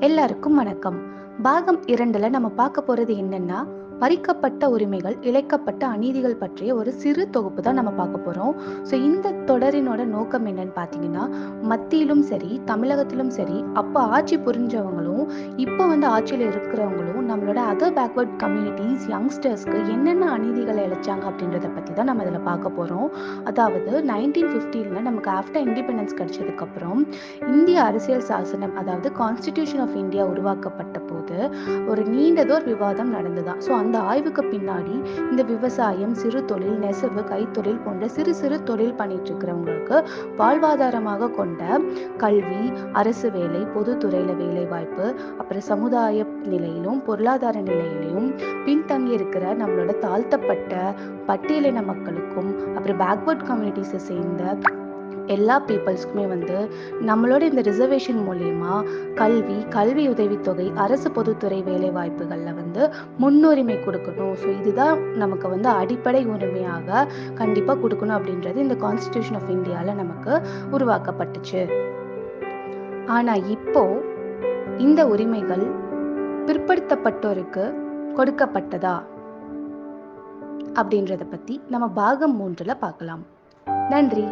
எல்லாருக்கும் வணக்கம். பாகம் இரண்டுல நம்ம பார்க்க போறது என்னன்னா பறிக்கப்பட்ட உரிமைகள் இழைக்கப்பட்ட அநீதிகள் பற்றிய ஒரு சிறு தொகுப்பு தான் நம்ம பார்க்க போறோம். ஸோ இந்த தொடரினோட நோக்கம் என்னன்னு பார்த்தீங்கன்னா மத்தியிலும் சரி தமிழகத்திலும் சரி அப்போ ஆட்சி புரிஞ்சவங்களும் இப்போ வந்து ஆட்சியில் இருக்கிறவங்களும் நம்மளோட அதர் பேக்வர்ட் கம்யூனிட்டிஸ் யங்ஸ்டர்ஸ்க்கு என்னென்ன அநீதிகளை இழைச்சாங்க அப்படின்றத பற்றி தான் நம்ம இதில் பார்க்க போகிறோம் அதாவது நைன்டீன் ஃபிஃப்டீனில் நமக்கு ஆஃப்டர் இண்டிபெண்டன்ஸ் கிடைச்சதுக்கப்புறம் இந்திய அரசியல் சாசனம் அதாவது கான்ஸ்டிடியூஷன் ஆஃப் இந்தியா உருவாக்கப்பட்ட போது ஒரு நீண்டதோர் விவாதம் நடந்துதான் ஸோ அந்த ஆய்வுக்கு பின்னாடி இந்த விவசாயம் சிறு தொழில் நெசவு கைத்தொழில் போன்ற சிறு சிறு தொழில் பண்ணிட்டு இருக்கிறவங்களுக்கு வாழ்வாதாரமாக கொண்ட கல்வி அரசு வேலை பொதுத்துறையில் வேலை வாய்ப்பு அப்புறம் சமுதாய நிலையிலும் பொருளாதார நிலையிலும் பின்தங்கி இருக்கிற நம்மளோட தாழ்த்தப்பட்ட பட்டியலின மக்களுக்கும் அப்புறம் பேக்வர்ட் கம்யூனிட்டிஸை சேர்ந்த எல்லா பீப்புள்ஸ்க்குமே வந்து நம்மளோட இந்த ரிசர்வேஷன் மூலயமா கல்வி கல்வி உதவித்தொகை அரசு பொதுத்துறை வேலை வாய்ப்புகளில் வந்து முன்னுரிமை கொடுக்கணும். ஸோ இதுதான் நமக்கு வந்து அடிப்படை உரிமையாக கண்டிப்பாக கொடுக்கணும் அப்படின்றது இந்த கான்ஸ்டியூஷன் ஆஃப் இந்தியாவில் நமக்கு உருவாக்கப்பட்டுச்சு. ஆனால் இப்போது இந்த உரிமைகள் பிற்படுத்தப்பட்டோருக்கு கொடுக்கப்பட்டதா? அப்படின்றத பற்றி நம்ம பாகம் மூன்றில் பார்க்கலாம். நன்றி.